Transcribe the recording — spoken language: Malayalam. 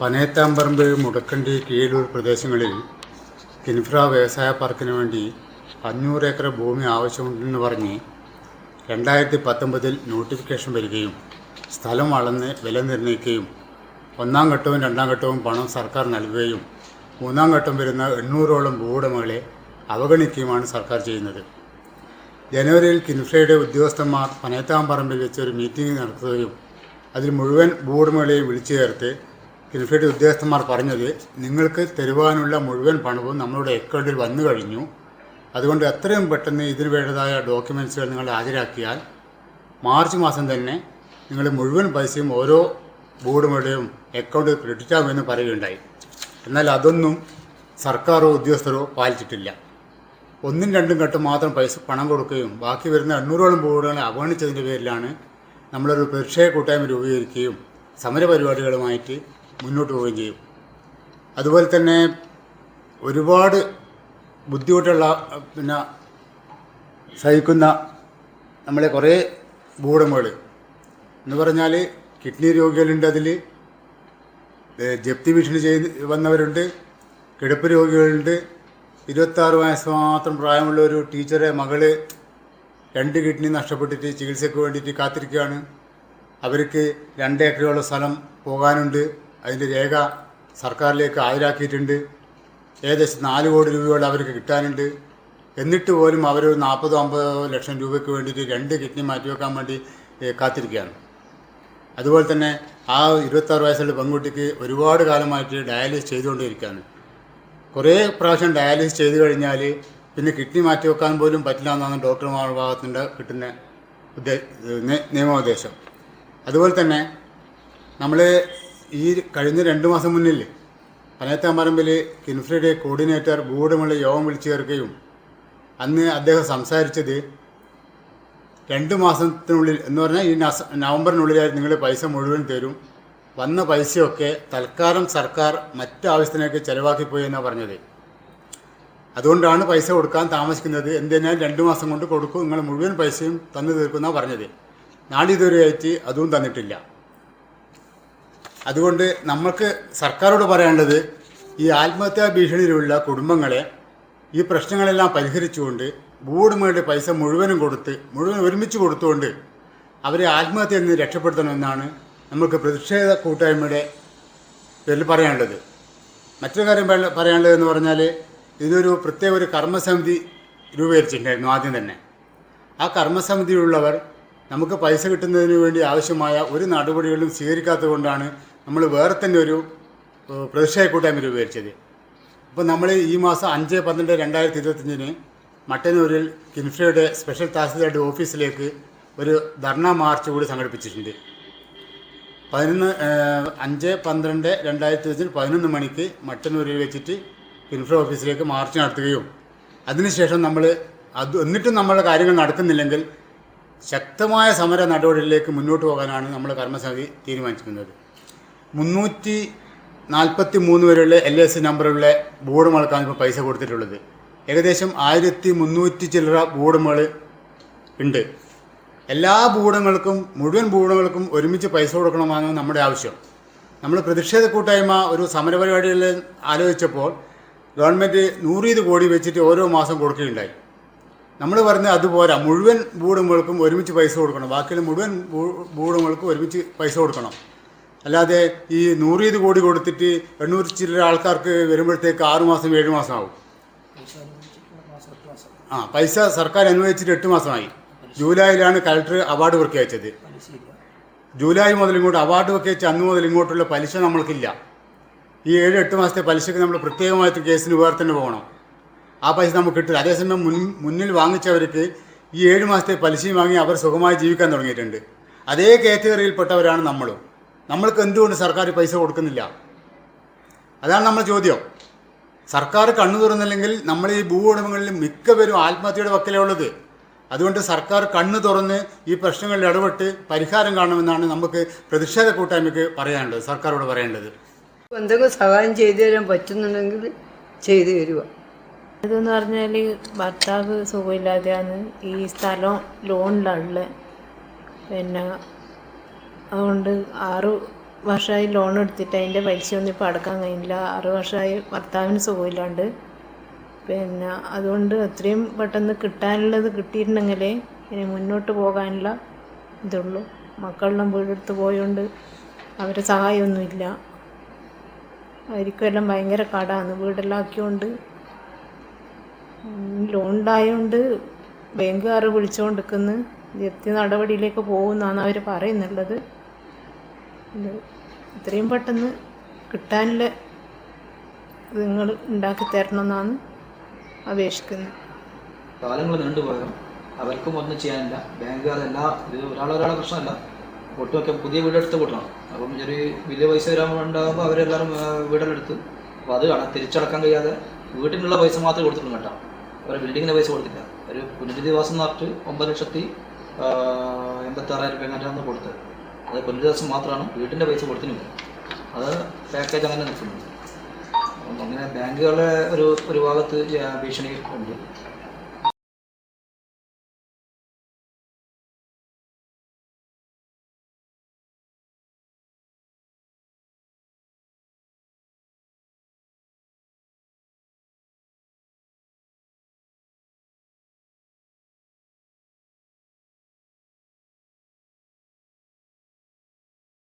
പനയത്താമ്പറമ്പ് മുടക്കണ്ടി കീഴൂർ പ്രദേശങ്ങളിൽ കിൻഫ്ര വ്യവസായ പാർക്കിന് വേണ്ടി അഞ്ഞൂറ് ഏക്കർ ഭൂമി ആവശ്യമുണ്ടെന്ന് പറഞ്ഞ് രണ്ടായിരത്തി പത്തൊമ്പതിൽ നോട്ടിഫിക്കേഷൻ വരികയും സ്ഥലം അളന്ന് വില നിർണയിക്കുകയും ഒന്നാം ഘട്ടവും രണ്ടാം ഘട്ടവും പണം സർക്കാർ നൽകുകയും മൂന്നാം ഘട്ടം വരുന്ന എണ്ണൂറോളം ഭൂവുടമകളെ അവഗണിക്കുകയുമാണ് സർക്കാർ ചെയ്യുന്നത്. ജനുവരിയിൽ കിൻഫ്രയുടെ ഉദ്യോഗസ്ഥന്മാർ പനയത്താമ്പറമ്പിൽ വെച്ച് ഒരു മീറ്റിംഗ് നടത്തുകയും അതിൽ മുഴുവൻ ഭൂവുടമകളെയും വിളിച്ചു ചേർത്ത് കിൻഫ്രയുടെ ഉദ്യോഗസ്ഥന്മാർ പറഞ്ഞത് നിങ്ങൾക്ക് തരുവാനുള്ള മുഴുവൻ പണവും നമ്മളുടെ അക്കൗണ്ടിൽ വന്നു കഴിഞ്ഞു. അതുകൊണ്ട് എത്രയും പെട്ടെന്ന് ഇതിന് വേണ്ടതായ ഡോക്യുമെൻസുകൾ നിങ്ങൾ ഹാജരാക്കിയാൽ മാർച്ച് മാസം തന്നെ നിങ്ങൾ മുഴുവൻ പൈസയും ഓരോ ബോർഡുകളുടെയും അക്കൗണ്ടിൽ ക്രെഡിറ്റ് ആകുമെന്ന് പറയുകയുണ്ടായി. എന്നാൽ അതൊന്നും സർക്കാരോ ഉദ്യോഗസ്ഥരോ പാലിച്ചിട്ടില്ല. ഒന്നും രണ്ടും ഘട്ടം മാത്രം പൈസ പണം കൊടുക്കുകയും ബാക്കി വരുന്ന എണ്ണൂറോളം ബോർഡുകളെ അവഗണിച്ചതിന്റെ പേരിലാണ് നമ്മളൊരു പ്രതിഷേധ കൂട്ടായ്മ രൂപീകരിക്കുകയും സമരപരിപാടികളുമായിട്ട് മുന്നോട്ട് പോവുകയും ചെയ്യും. അതുപോലെ തന്നെ ഒരുപാട് ബുദ്ധിമുട്ടുള്ള പിന്നെ സഹിക്കുന്ന നമ്മളെ കുറേ ഭൂടമകൾ എന്ന് പറഞ്ഞാൽ കിഡ്നി രോഗികളുണ്ട് അതിൽ. ജപ്തി ഭീഷണി ചെയ്ത് വന്നവരുണ്ട്. കിടപ്പ് രോഗികളുണ്ട്. ഇരുപത്താറ് വയസ്സ് മാത്രം പ്രായമുള്ള ഒരു ടീച്ചറെ മകൾ രണ്ട് കിഡ്നി നഷ്ടപ്പെട്ടിട്ട് ചികിത്സയ്ക്ക് വേണ്ടിയിട്ട് കാത്തിരിക്കുകയാണ്. അവർക്ക് രണ്ട് ഏക്കറോളം സ്ഥലം പോകാനുണ്ട്. അതിന്റെ രേഖ സർക്കാരിലേക്ക് ഹാജരാക്കിയിട്ടുണ്ട്. ഏകദേശം നാല് കോടി രൂപയോളം അവർക്ക് കിട്ടാനുണ്ട്. എന്നിട്ട് പോലും അവർ നാൽപ്പതോ അമ്പതോ ലക്ഷം രൂപയ്ക്ക് വേണ്ടിയിട്ട് രണ്ട് കിഡ്നി മാറ്റിവെക്കാൻ വേണ്ടി കാത്തിരിക്കുകയാണ്. അതുപോലെ തന്നെ ആ ഇരുപത്താറ് വയസ്സുള്ള പെൺകുട്ടിക്ക് ഒരുപാട് കാലമായിട്ട് ഡയാലിസിസ് ചെയ്തുകൊണ്ടിരിക്കുകയാണ്. കുറേ പ്രാവശ്യം ഡയാലിസിസ് ചെയ്ത് കഴിഞ്ഞാൽ പിന്നെ കിഡ്നി മാറ്റി വെക്കാൻ പോലും പറ്റില്ല എന്നാണ് ഡോക്ടർമാരുടെ ഭാഗത്തിന്റെ കിട്ടുന്ന നിയമോപദേശം അതുപോലെ തന്നെ നമ്മൾ ഈ കഴിഞ്ഞ രണ്ട് മാസം മുന്നിൽ പനയത്താമ്പറമ്പിൽ കിൻഫ്രയുടെ കോർഡിനേറ്റർ ബോർഡുമുള്ള യോഗം വിളിച്ചു ചേർക്കുകയും അന്ന് അദ്ദേഹം സംസാരിച്ചത് രണ്ട് മാസത്തിനുള്ളിൽ എന്ന് പറഞ്ഞാൽ ഈ നവംബറിനുള്ളിലായി നിങ്ങൾ പൈസ മുഴുവൻ തരും. വന്ന പൈസയൊക്കെ തൽക്കാലം സർക്കാർ മറ്റ് ആവശ്യത്തിനൊക്കെ ചിലവാക്കിപ്പോയി എന്നാണ് പറഞ്ഞത്. അതുകൊണ്ടാണ് പൈസ കൊടുക്കാൻ താമസിക്കുന്നത്. എന്തിനാൽ രണ്ട് മാസം കൊണ്ട് കൊടുക്കും. നിങ്ങൾ മുഴുവൻ പൈസയും തന്നു തീർക്കുന്ന പറഞ്ഞത്. നാളിതുവരെയായിട്ട് അതും തന്നിട്ടില്ല. അതുകൊണ്ട് നമ്മൾക്ക് സർക്കാരോട് പറയാനുള്ളത് ഈ ആത്മഹത്യാ ഭീഷണിയിലുള്ള കുടുംബങ്ങളെ ഈ പ്രശ്നങ്ങളെല്ലാം പരിഹരിച്ചുകൊണ്ട് ബോർഡുകളുടെ പൈസ മുഴുവനും കൊടുത്ത് മുഴുവൻ ഒരുമിച്ച് കൊടുത്തുകൊണ്ട് അവരെ ആത്മഹത്യയിൽ നിന്ന് രക്ഷപ്പെടുത്തണമെന്നാണ് നമുക്ക് പ്രതിഷേധ കൂട്ടായ്മയുടെ പേരിൽ പറയാനുള്ളത്. മറ്റൊരു കാര്യം പറയ- പറയാനുള്ളത് എന്ന് പറഞ്ഞാൽ ഇതൊരു പ്രത്യേക ഒരു കർമ്മസമിതി രൂപീകരിച്ചിട്ടുണ്ടായിരുന്നു ആദ്യം തന്നെ. ആ കർമ്മസമിതിയിലുള്ളവർ നമുക്ക് പൈസ കിട്ടുന്നതിന് വേണ്ടി ആവശ്യമായ ഒരു നടപടികളും സ്വീകരിക്കാത്തത് കൊണ്ടാണ് നമ്മൾ വേറെ തന്നെ ഒരു പ്രതിഷേധ കൂട്ടായ്മ രൂപീകരിച്ചത്. അപ്പോൾ നമ്മൾ ഈ മാസം അഞ്ച് പന്ത്രണ്ട് രണ്ടായിരത്തി ഇരുപത്തഞ്ചിന് മട്ടന്നൂരിൽ കിൻഫ്രയുടെ സ്പെഷ്യൽ തഹസിൽദാരുടെ ഓഫീസിലേക്ക് ഒരു ധർണ മാർച്ച് കൂടി സംഘടിപ്പിച്ചിട്ടുണ്ട്. പതിനൊന്ന് അഞ്ച് പന്ത്രണ്ട് രണ്ടായിരത്തി ഇരുപതിൽ പതിനൊന്ന് മണിക്ക് മട്ടന്നൂരിൽ വെച്ചിട്ട് കിൻഫ്ര ഓഫീസിലേക്ക് മാർച്ച് നടത്തുകയും അതിനുശേഷം നമ്മൾ അത് എന്നിട്ടും നമ്മളുടെ കാര്യങ്ങൾ നടക്കുന്നില്ലെങ്കിൽ ശക്തമായ സമര നടപടികളിലേക്ക് മുന്നോട്ട് പോകാനാണ് നമ്മൾ കർമ്മസമിതി തീരുമാനിച്ചിരിക്കുന്നത്. മുന്നൂറ്റി നാൽപ്പത്തി മൂന്ന് വരെയുള്ള എൽ എസ് നമ്പറുള്ള ബോർഡ് മുളക്കാണ് ഇപ്പോൾ പൈസ കൊടുത്തിട്ടുള്ളത്. ഏകദേശം ആയിരത്തി മുന്നൂറ്റി ചില്ലറ ബോർഡുകൾ ഉണ്ട്. എല്ലാ ഭൂടങ്ങൾക്കും മുഴുവൻ ഭൂടങ്ങൾക്കും ഒരുമിച്ച് പൈസ കൊടുക്കണമെന്നാണ് നമ്മുടെ ആവശ്യം. നമ്മൾ പ്രതിഷേധ കൂട്ടായ്മ ഒരു സമരപരിപാടികളിൽ ആലോചിച്ചപ്പോൾ ഗവൺമെന്റ് നൂറീത് കോടി വെച്ചിട്ട് ഓരോ മാസം കൊടുക്കുകയുണ്ടായി. നമ്മൾ പറഞ്ഞത് അതുപോരാ മുഴുവൻ ഭൂടങ്ങൾക്കും ഒരുമിച്ച് പൈസ കൊടുക്കണം. ബാക്കിയുള്ള മുഴുവൻ ഭൂടങ്ങൾക്കും ഒരുമിച്ച് പൈസ കൊടുക്കണം. അല്ലാതെ ഈ നൂറീത് കോടി കൊടുത്തിട്ട് എണ്ണൂറ് ചില്ലറ ആൾക്കാർക്ക് വരുമ്പോഴത്തേക്ക് ആറു മാസം ഏഴ് മാസം ആവും ആ പൈസ സർക്കാർ അനുവദിച്ചിട്ട് എട്ട് മാസമായി. ജൂലൈയിലാണ് കലക്ടർ അവാർഡ് പ്രഖ്യാപിച്ചത്. ജൂലൈ മുതൽ ഇങ്ങോട്ട് അവാർഡ് പ്രഖ്യാപിച്ച അന്ന് മുതൽ ഇങ്ങോട്ടുള്ള പലിശ നമ്മൾക്കില്ല. ഈ ഏഴ് എട്ട് മാസത്തെ പലിശക്ക് നമ്മൾ പ്രത്യേകമായിട്ട് കേസിന് വേറെ തന്നെ പോകണം. ആ പൈസ നമുക്ക് കിട്ടില്ല. അതേസമയം മുൻ മുന്നിൽ വാങ്ങിച്ചവർക്ക് ഈ ഏഴ് മാസത്തെ പലിശയും വാങ്ങി അവർ സുഖമായി ജീവിക്കാൻ തുടങ്ങിയിട്ടുണ്ട്. അതേ കാറ്റഗറിയിൽപ്പെട്ടവരാണ് നമ്മളും. നമ്മൾക്ക് എന്തുകൊണ്ട് സർക്കാർ പൈസ കൊടുക്കുന്നില്ല? അതാണ് നമ്മൾ ചോദ്യം. സർക്കാർ കണ്ണു തുറന്നില്ലെങ്കിൽ നമ്മൾ ഈ ഭൂ ഉടമകളിൽ മിക്കവരും ആത്മഹത്യയുടെ വക്കലേ ഉള്ളത്. അതുകൊണ്ട് സർക്കാർ കണ്ണു തുറന്ന് ഈ പ്രശ്നങ്ങളിൽ ഇടപെട്ട് പരിഹാരം കാണുമെന്നാണ് നമുക്ക് പ്രതിഷേധ കൂട്ടായ്മയ്ക്ക് പറയാനുള്ളത് സർക്കാരോട് പറയേണ്ടത് എന്തെങ്കിലും സഹായം ചെയ്തു തരാൻ പറ്റുന്നുണ്ടെങ്കിൽ ചെയ്തു തരുക ഇതെന്ന് പറഞ്ഞാൽ ഭർത്താവ് സുഖമില്ലാതെയാണ് ഈ സ്ഥലം ലോണിലാണുള്ളത് പിന്നെ അതുകൊണ്ട് ആറ് വർഷമായി ലോൺ എടുത്തിട്ട് അതിന്റെ പലിശയൊന്നും ഇപ്പോൾ അടക്കാൻ കഴിയില്ല. ആറ് വർഷമായി ഭർത്താവിന് സുഖമില്ലാണ്ട്. പിന്നെ അതുകൊണ്ട് എത്രയും പെട്ടെന്ന് കിട്ടാനുള്ളത് കിട്ടിയിട്ടുണ്ടെങ്കിലേ ഇനി മുന്നോട്ട് പോകാനുള്ള ഇതുള്ളൂ. മക്കളെല്ലാം വീടെടുത്ത് പോയതുകൊണ്ട് അവരെ സഹായമൊന്നുമില്ല. അവർക്കെല്ലാം ഭയങ്കര കടാന്ന് വീടെല്ലാം ആക്കിയോണ്ട് ലോൺ ഉണ്ടായതുകൊണ്ട് ബാങ്കുകാർ വിളിച്ചുകൊണ്ടിരിക്കുന്നു ജപ്തി നടപടിയിലേക്ക് പോകുമെന്നാണ് അവർ പറയുന്നുള്ളത്. ഇത് എത്രയും പെട്ടെന്ന് കിട്ടാനുള്ള നിങ്ങൾ ഉണ്ടാക്കി തരണമെന്നാണ് അപേക്ഷിക്കുന്നത്. കാലങ്ങൾ നീണ്ടുപോയതും അവർക്കും ഒന്നും ചെയ്യാനില്ല. ബാങ്കുകാർ എല്ലാ ഇത് ഒരാളൊരാളെ പ്രശ്നമല്ല. ഒട്ടുമൊക്കെ പുതിയ വീടെടുത്ത് കൂട്ടണം. അപ്പം ഒരു വലിയ പൈസ വരാമുണ്ടാകുമ്പോൾ അവരെല്ലാവരും വീടെടുത്ത്. അപ്പോൾ അത് കാണാം. തിരിച്ചടക്കാൻ കഴിയാതെ വീട്ടിനുള്ള പൈസ മാത്രമേ കൊടുത്തിട്ടുള്ളൂ കേട്ടോ. അവരെ ബിൽഡിങ്ങിന്റെ പൈസ കൊടുത്തില്ല ഒരു പുനരധിവാസം എന്ന് ഒമ്പത് ലക്ഷത്തി എൺപത്താറായിരം രൂപ എങ്ങനെയാണ് കൊടുത്തത്. അത് പുനരധിവാസം മാത്രമാണ് വീട്ടിന്റെ പൈസ കൊടുത്തിട്ട് അത് പാക്കേജ് അങ്ങനെ നിൽക്കുന്നുണ്ട്. അങ്ങനെ ബാങ്കുകളുടെ ഒരു ഒരു ഭാഗത്ത് ഭീഷണി ഉണ്ട്.